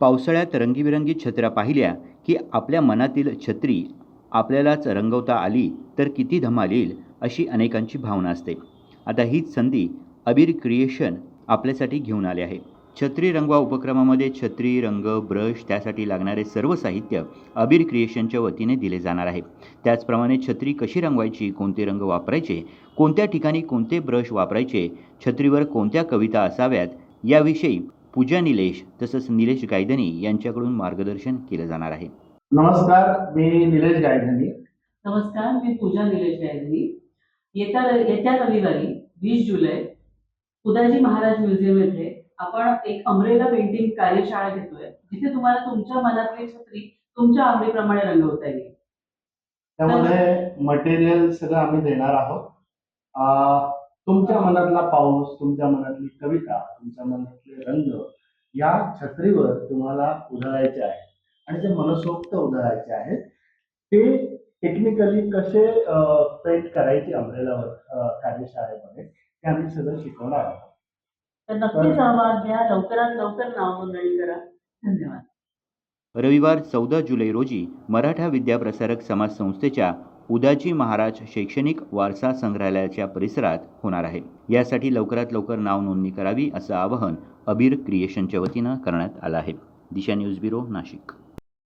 पावसाळ्यात रंगीबिरंगी छत्र्या पाहिल्या की आपल्या मनातील छत्री आपल्यालाच रंगवता आली तर किती धमाल येईल अशी अनेकांची भावना असते. आता हीच संधी अबीर क्रिएशन आपल्यासाठी घेऊन आले आहे. छत्री रंगवा उपक्रमामध्ये छत्री रंग ब्रश त्यासाठी लागणारे सर्व साहित्य अबीर क्रिएशनच्या वतीने दिले जाणार आहे. त्याचप्रमाणे छत्री कशी रंगवायची कोणते रंग वापरायचे कोणत्या ठिकाणी कोणते ब्रश वापरायचे छत्रीवर कोणत्या कविता असाव्यात याविषयी पूजा निलेश तसंच निलेश गायधनी यांच्याकडून मार्गदर्शन केलं जाणार आहे. नमस्कार मी निलेश गायधनी. नमस्कार मी पूजा निलेश गायधनी. येत्या येत्या रविवारी वीस जुलै उदाजी महाराज म्युझियम येथे आपण एक अमरेला पेंटिंग कार्यशाळा घेतोय. जिथे तुम्हाला तुमच्या मनातली छत्री तुमच्या आवडीप्रमाणे रंगवता येईल. त्यामध्ये मटेरियल सगळं आम्ही देणार आहोत. अं, तुमच्या मनातला पाऊस तुमच्या मनातली कविता तुमच्या मनातले रंग या छत्रीवर तुम्हाला उधळायचे आहे आणि ते मनसोक्त उधळायचे आहेत ते टेक्निकली कसे पेंट करायचे अमरेलावर कार्यशाळेमध्ये ते आम्ही सगळं शिकवणार आहोत. तर नक्की सहभाग घ्या. लवकरात लवकर नाव नोंदणी करा. धन्यवाद. रविवार चौदा जुलै रोजी मराठा विद्याप्रसारक समाज संस्थेच्या उदाजी महाराज शैक्षणिक वारसा संग्रहालयाच्या परिसरात होणार आहे. यासाठी लवकरात लवकर नाव नोंदणी करावी असं आवाहन अबीर क्रिएशनच्या वतीनं करण्यात आलं आहे. Disha news bureau Nashik.